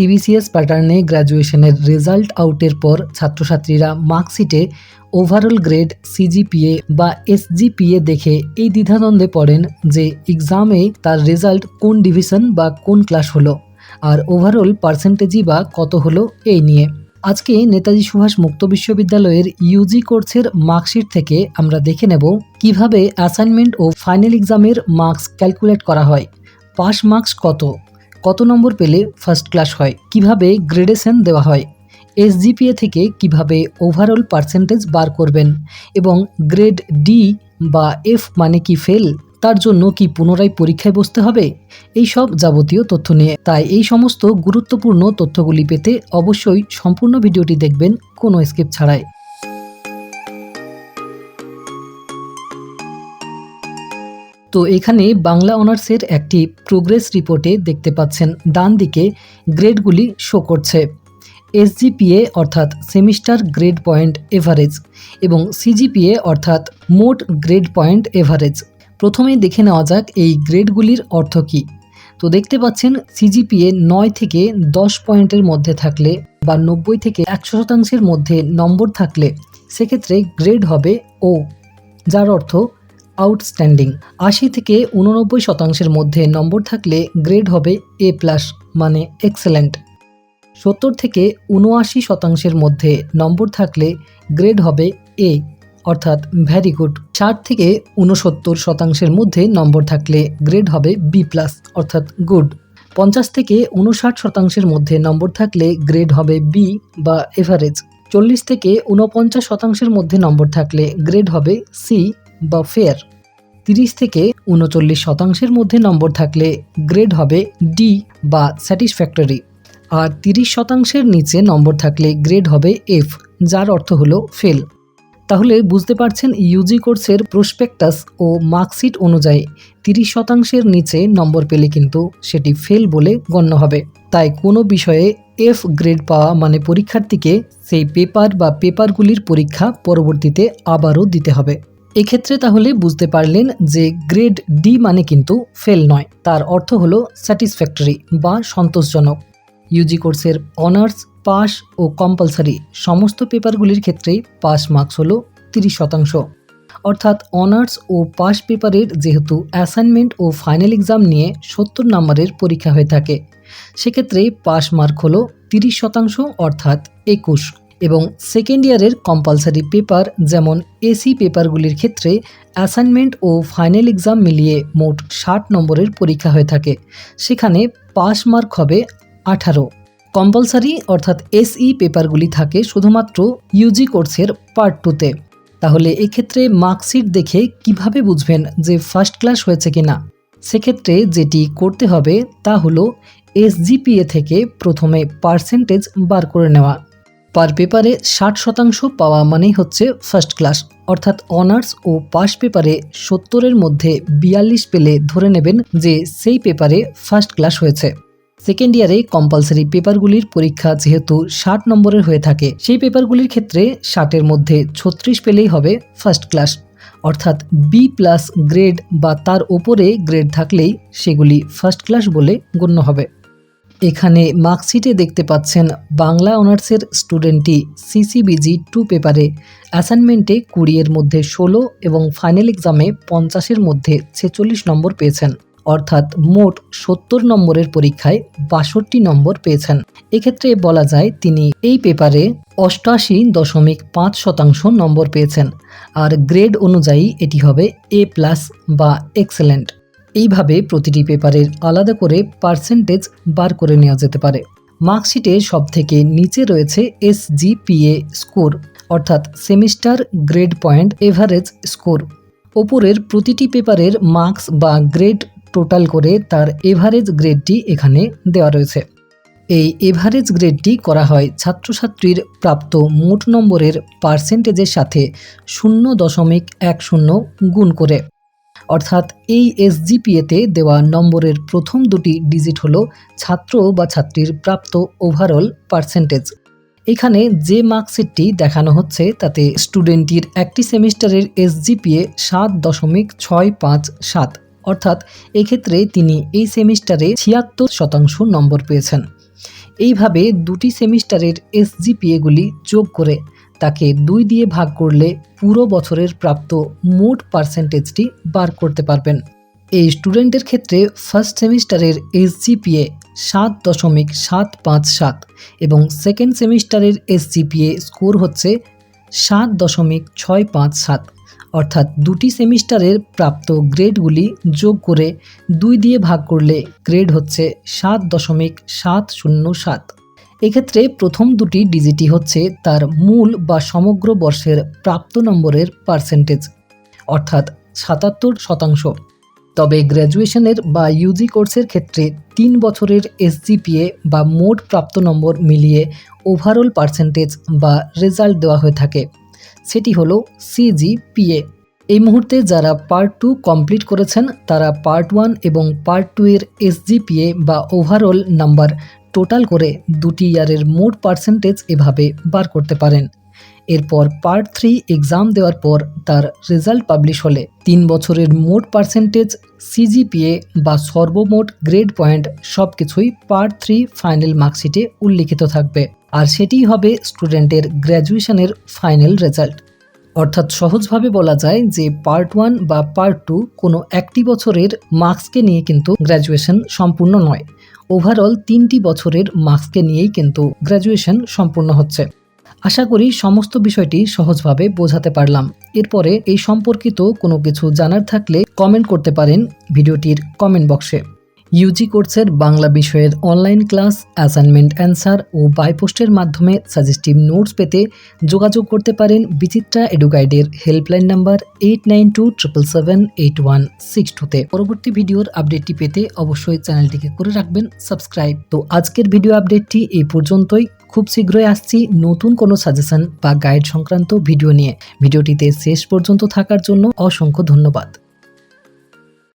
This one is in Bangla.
সিবিসিএস প্যাটার্নে গ্র্যাজুয়েশনের রেজাল্ট আউটের পর ছাত্রছাত্রীরা মার্কশিটে ওভারঅল গ্রেড সিজিপিএ বা এসজিপিএ দেখে এই দ্বিধাদ্বন্দ্বে পড়েন যে এক্সামে তার রেজাল্ট কোন ডিভিশন বা কোন ক্লাস হলো, আর ওভারঅল পার্সেন্টেজই বা কত হলো এই নিয়ে। আজকে নেতাজি সুভাষ মুক্ত বিশ্ববিদ্যালয়ের ইউজি কোর্সের মার্কশিট থেকে আমরা দেখে নেব কীভাবে অ্যাসাইনমেন্ট ও ফাইনাল এক্সামের মার্কস ক্যালকুলেট করা হয়। পাস মার্কস কত? কত নম্বর পেলে ফার্স্ট ক্লাস হয়? কীভাবে গ্রেডেশন দেওয়া হয়? এসজিপিএ থেকে কীভাবে ওভারঅল পার্সেন্টেজ বার করবেন? এবং গ্রেড ডি বা এফ মানে কি ফেল তার জন্য কি পুনরায় পরীক্ষায় বসতে হবে? এই সব যাবতীয় তথ্য নিয়ে। তাই এই সমস্ত গুরুত্বপূর্ণ তথ্যগুলি পেতে অবশ্যই সম্পূর্ণ ভিডিওটি দেখবেন কোনো স্কিপ ছাড়াই। তো এখানে বাংলা অনার্সের একটি প্রোগ্রেস রিপোর্টে দেখতে পাচ্ছেন, ডান দিকে গ্রেডগুলি শো করছে। এসজিপিএ অর্থাৎ সেমিস্টার গ্রেড পয়েন্ট এভারেজ এবং সিজিপিএ অর্থাৎ মোট গ্রেড পয়েন্ট এভারেজ প্রথমেই দেখে নেওয়া যাক এই গ্রেডগুলির অর্থ কী। তো দেখতে পাচ্ছেন সিজিপিএ নয় থেকে দশ পয়েন্টের মধ্যে থাকলে বা নব্বই থেকে একশো শতাংশের মধ্যে নম্বর থাকলে সেক্ষেত্রে গ্রেড হবে ও যার অর্থ আউটস্ট্যান্ডিং। আশি থেকে উননব্বই শতাংশের মধ্যে নম্বর থাকলে গ্রেড হবে এ প্লাস মানে এক্সেলেন্ট। সত্তর থেকে উনআশি শতাংশের মধ্যে নম্বর থাকলে গ্রেড হবে এ, অর্থাৎ ভ্যারি গুড। ষাট থেকে উনসত্তর শতাংশের মধ্যে নম্বর থাকলে গ্রেড হবে বি প্লাস, অর্থাৎ গুড। পঞ্চাশ থেকে উনষাট শতাংশের মধ্যে নম্বর থাকলে গ্রেড হবে বি বা এভারেজ। চল্লিশ থেকে উনপঞ্চাশ শতাংশের মধ্যে নম্বর থাকলে গ্রেড হবে সি বা ফেয়ার। তিরিশ থেকে উনচল্লিশ শতাংশের মধ্যে নম্বর থাকলে গ্রেড হবে ডি বা স্যাটিসফ্যাক্টরি। আর তিরিশ শতাংশের নিচে নম্বর থাকলে গ্রেড হবে এফ, যার অর্থ হলো ফেল। তাহলে বুঝতে পারছেন ইউজি কোর্সের প্রসপেক্টাস ও মার্কশিট অনুযায়ী তিরিশ শতাংশের নিচে নম্বর পেলে কিন্তু সেটি ফেল বলে গণ্য হবে। তাই কোনো বিষয়ে এফ গ্রেড পাওয়া মানে পরীক্ষার্থীকে সেই পেপার বা পেপারগুলির পরীক্ষা পরবর্তীতে আবারও দিতে হবে। এক্ষেত্রে তাহলে বুঝতে পারলেন যে গ্রেড ডি মানে কিন্তু ফেল নয়। তার অর্থ হলো স্যাটিসফ্যাক্টরি বা সন্তোষজনক। ইউজি কোর্সের অনার্স পাস ও কম্পালসারি সমস্ত পেপারগুলির ক্ষেত্রেই পাস মার্কস হলো তিরিশ শতাংশ। অর্থাৎ অনার্স ও পাস পেপারের যেহেতু অ্যাসাইনমেন্ট ও ফাইনাল এক্সাম নিয়ে সত্তর নম্বরের পরীক্ষা হয়ে থাকে, সেক্ষেত্রে পাস মার্ক হলো তিরিশ শতাংশ অর্থাৎ একুশ। এবং সেকেন্ড ইয়ারের কম্পালসারি পেপার যেমন এসি পেপারগুলির ক্ষেত্রে অ্যাসাইনমেন্ট ও ফাইনাল এক্সাম মিলিয়ে মোট ষাট নম্বরের পরীক্ষা হয়ে থাকে। সেখানে পাস মার্ক হবে আঠারো। কম্পালসারি অর্থাৎ এসই পেপারগুলি থাকে শুধুমাত্র ইউজি কোর্সের পার্ট টুতে তাহলে এক্ষেত্রে মার্কশিট দেখে কীভাবে বুঝবেন যে ফার্স্ট ক্লাস হয়েছে কি না সেক্ষেত্রে যেটি করতে হবে তা হলো এসজিপিএ থেকে প্রথমে পার্সেন্টেজ বার করে নেওয়া। পার পেপারে ষাট শতাংশ পাওয়া মানেই হচ্ছে ফার্স্ট ক্লাস অর্থাৎ অনার্স ও পাস পেপারে সত্তরের মধ্যে বিয়াল্লিশ পেলে ধরে নেবেন যে সেই পেপারে ফার্স্ট ক্লাস হয়েছে। সেকেন্ড ইয়ারে কম্পালসারি পেপারগুলির পরীক্ষা যেহেতু ষাট নম্বরের হয়ে থাকে, সেই পেপারগুলির ক্ষেত্রে ষাটের মধ্যে ছত্রিশ পেলেই হবে ফার্স্ট ক্লাস অর্থাৎ বি প্লাস গ্রেড বা তার ওপরে গ্রেড থাকলেই সেগুলি ফার্স্ট ক্লাস বলে গণ্য হবে। এখানে মার্কশিটে দেখতে পাচ্ছেন বাংলা অনার্সের স্টুডেন্টটি সিসিবিজি টু পেপারে অ্যাসাইনমেন্টে কুড়িয়ের মধ্যে ষোলো এবং ফাইনাল এক্সামে পঞ্চাশের মধ্যে ছেচল্লিশ নম্বর পেয়েছেন। অর্থাৎ মোট সত্তর নম্বরের পরীক্ষায় বাষট্টি নম্বর পেয়েছেন। এক্ষেত্রে বলা যায় তিনি এই পেপারে অষ্টাশি দশমিক পাঁচ শতাংশ নম্বর পেয়েছেন। আর গ্রেড অনুযায়ী এটি হবে এ প্লাস বা এক্সেলেন্ট। এইভাবে প্রতিটি পেপারের আলাদা করে পার্সেন্টেজ বার করে নেওয়া যেতে পারে। মার্কশিটে সব থেকে নিচে রয়েছে এসজিপিএ স্কোর, অর্থাৎ semester grade point average score. ওপরের প্রতিটি পেপারের মার্কস বা গ্রেড টোটাল করে তার এভারেজ গ্রেডটি এখানে দেওয়া রয়েছে। এই এভারেজ গ্রেডটি করা হয় ছাত্রছাত্রীর প্রাপ্ত মোট নম্বরের পার্সেন্টেজের সাথে শূন্য দশমিক এক শূন্য গুণ করে। অর্থাৎ এই এসজিপিএতে দেওয়া নম্বরের প্রথম দুটি ডিজিট হলো ছাত্র বা ছাত্রীর প্রাপ্ত ওভারঅল পার্সেন্টেজ এখানে যে মার্কশিটটি দেখানো হচ্ছে, তাতে স্টুডেন্টটির একটি সেমিস্টারের এসজিপিএ সাত দশমিক ছয় পাঁচ সাত। অর্থাৎ এক্ষেত্রে তিনি এই সেমিস্টারে ছিয়াত্তর শতাংশ নম্বর পেয়েছেন। এইভাবে দুটি সেমিস্টারের এসজিপিএগুলি যোগ করে তাকে দুই দিয়ে ভাগ করলে পুরো বছরের প্রাপ্ত মোট পার্সেন্টেজটি বার করতে পারবেন। এই স্টুডেন্টের ক্ষেত্রে ফার্স্ট সেমিস্টারের এসজিপিএ সাত দশমিক সাত পাঁচ সাত এবং সেকেন্ড সেমিস্টারের এসজিপিএ স্কোর হচ্ছে সাত দশমিক ছয় পাঁচ সাত। অর্থাৎ দুটি সেমিস্টারের প্রাপ্ত গ্রেডগুলি যোগ করে দুই দিয়ে ভাগ করলে গ্রেড হচ্ছে সাত দশমিক সাত শূন্য সাত। এক্ষেত্রে প্রথম দুটি ডিজিটই হচ্ছে তার মূল বা সমগ্র বর্ষের প্রাপ্ত নম্বরের পার্সেন্টেজ, অর্থাৎ সাতাত্তর শতাংশ। তবে গ্র্যাজুয়েশনের বা ইউজি কোর্সের ক্ষেত্রে তিন বছরের এসজিপিএ বা মোট প্রাপ্ত নম্বর মিলিয়ে ওভারঅল পার্সেন্টেজ বা রেজাল্ট দেওয়া হয়ে থাকে। সেটি হলো সিজিপিএ এই মুহূর্তে যারা পার্ট টু কমপ্লিট করেছেন, তারা পার্ট ওয়ান এবং পার্ট টু এর এসজিপিএ বা ওভারঅল নাম্বার টোটাল করে দুটি ইয়ারের মোট পার্সেন্টেজ এভাবে বার করতে পারেন। এরপর পার্ট থ্রি এক্সাম দেওয়ার পর তার রেজাল্ট পাবলিশ হলে তিন বছরের মোট পার্সেন্টেজ সিজিপিএ বা সর্বমোট গ্রেড পয়েন্ট সব কিছুই পার্ট থ্রি ফাইনাল মার্কশিটে উল্লিখিত থাকবে। আর সেটিই হবে স্টুডেন্টের গ্র্যাজুয়েশনের ফাইনাল রেজাল্ট অর্থাৎ সহজভাবে বলা যায় যে পার্ট ওয়ান বা পার্ট টু কোনো একটি বছরের মার্কসকে নিয়ে কিন্তু গ্র্যাজুয়েশন সম্পূর্ণ নয়। ওভারঅল তিনটি বছরের মার্কসকে নিয়েই কিন্তু গ্র্যাজুয়েশন সম্পূর্ণ হচ্ছে। আশা করি সমস্ত বিষয়টি সহজভাবে বোঝাতে পারলাম। এরপরে এই সম্পর্কিত কোনো কিছু জানার থাকলে কমেন্ট করতে পারেন ভিডিওটির কমেন্ট বক্সে ইউজি কোর্সের বাংলা বিষয়ের অনলাইন ক্লাস অ্যাসাইনমেন্ট অ্যান্সার ও বাইপোস্টের মাধ্যমে সাজেস্টিভ নোটস পেতে যোগাযোগ করতে পারেন Bichitra এডুগাইডের helpline number eight nine two triple seven eight one six টুতে পরবর্তী ভিডিওর আপডেটটি পেতে অবশ্যই চ্যানেলটিকে করে রাখবেন সাবস্ক্রাইব তো আজকের ভিডিও আপডেটটি এই পর্যন্তই। খুব শীঘ্রই আসছি নতুন কোনো সাজেশন বা গাইড সংক্রান্ত ভিডিও নিয়ে। ভিডিওটিতে শেষ পর্যন্ত থাকার জন্য অসংখ্য ধন্যবাদ।